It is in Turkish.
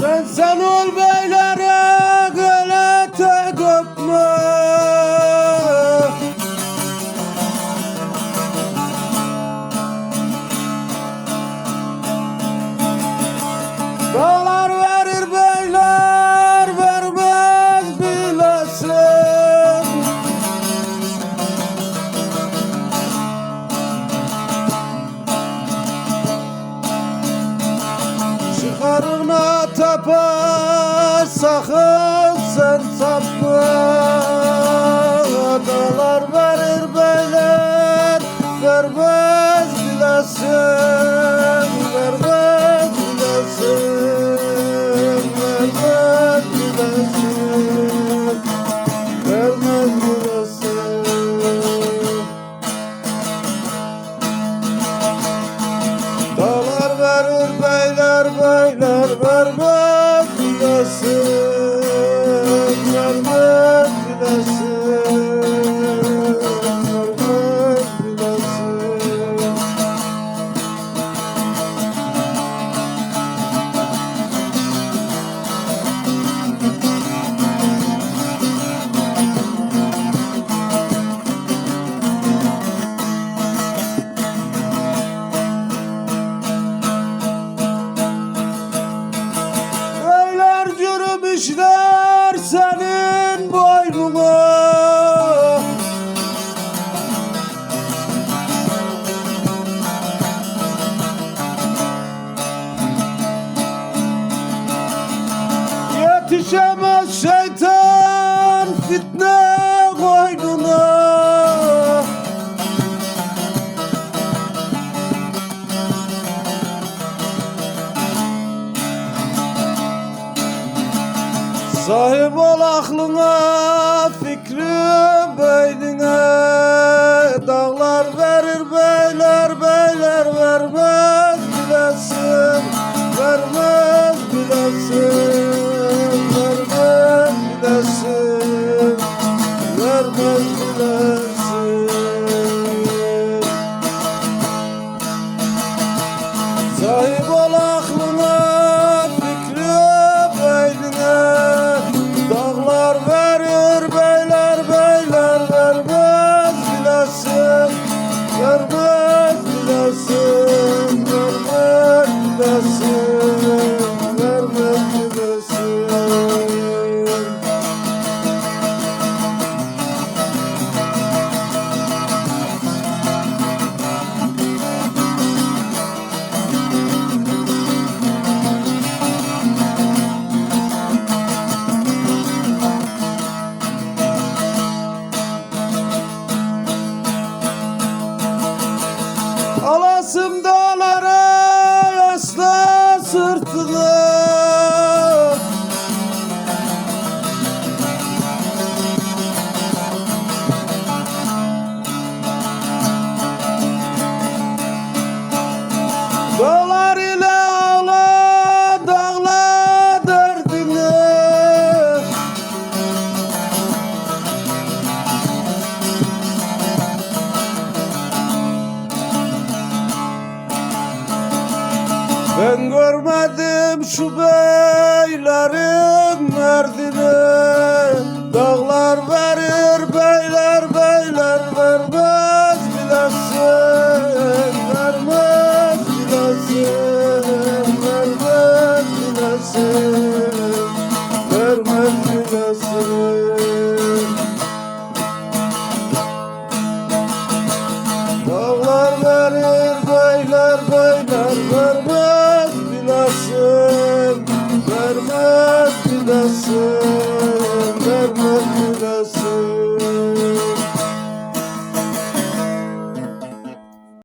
Sen sen ol beyler sapar sakın sen sapar Adalar verir beyler vermez. işler senin boynuna Yetişemez şeytan. Sahip ol aklına fikrim beynine. Dağlar verir beyler beyler vermez. the sun. sırtını Göremedim şu beylerin merdini Dağlar verir